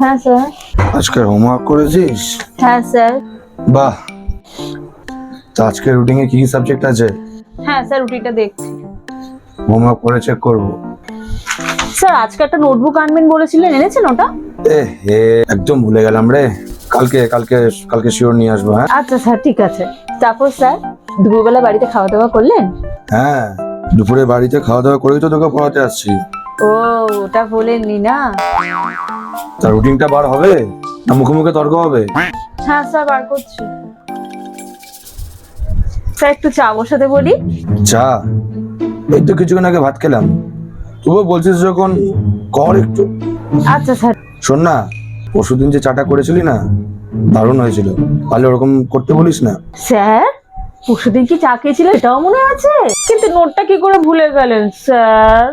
হ্যাঁ স্যার। আজকে হোমওয়ার্ক করেছিস? হ্যাঁ স্যার। বাহ। তো আজকে রুটিনে কি কি সাবজেক্ট আছে? হ্যাঁ স্যার রুটিনটা দেখছি। হোমওয়ার্ক করে চেক করব। স্যার আজকে একটা নোটবুক আনবেন বলেছিলেন এনেছেন ওটা? এ হে একদম ভুলে গেলাম রে। কালকে কালকে কালকে শিওর নিয়ে আসব হ্যাঁ? আচ্ছা স্যার ঠিক আছে। তারপর স্যার দুপুরবেলা বাড়িতে খাওয়া দাওয়া করলেন? হ্যাঁ দুপুরে বাড়িতে খাওয়া দাওয়া করেই তো তোকে পড়াতে আসছি। ও ওটা বলেননি না তা রুটিনটা বার হবে? না মুখে মুখে তর্ক হবে? হ্যাঁ স্যার বার করছি। স্যার একটু চা বসাতে বলি? চা? এই তো কিছুক্ষণ আগে ভাত খেলাম। তবুও বলছিস যখন কর একটু। আচ্ছা স্যার। শোন না পরশুদিন যে চাটা করেছিলি না দারুণ হয়েছিল। তাহলে ওরকম করতে বলিস না। স্যার? পরশুদিন কি চা খেয়েছিল? এটাও মনে আছে? কিন্তু নোটটা কি করে ভুলে গেলেন স্যার?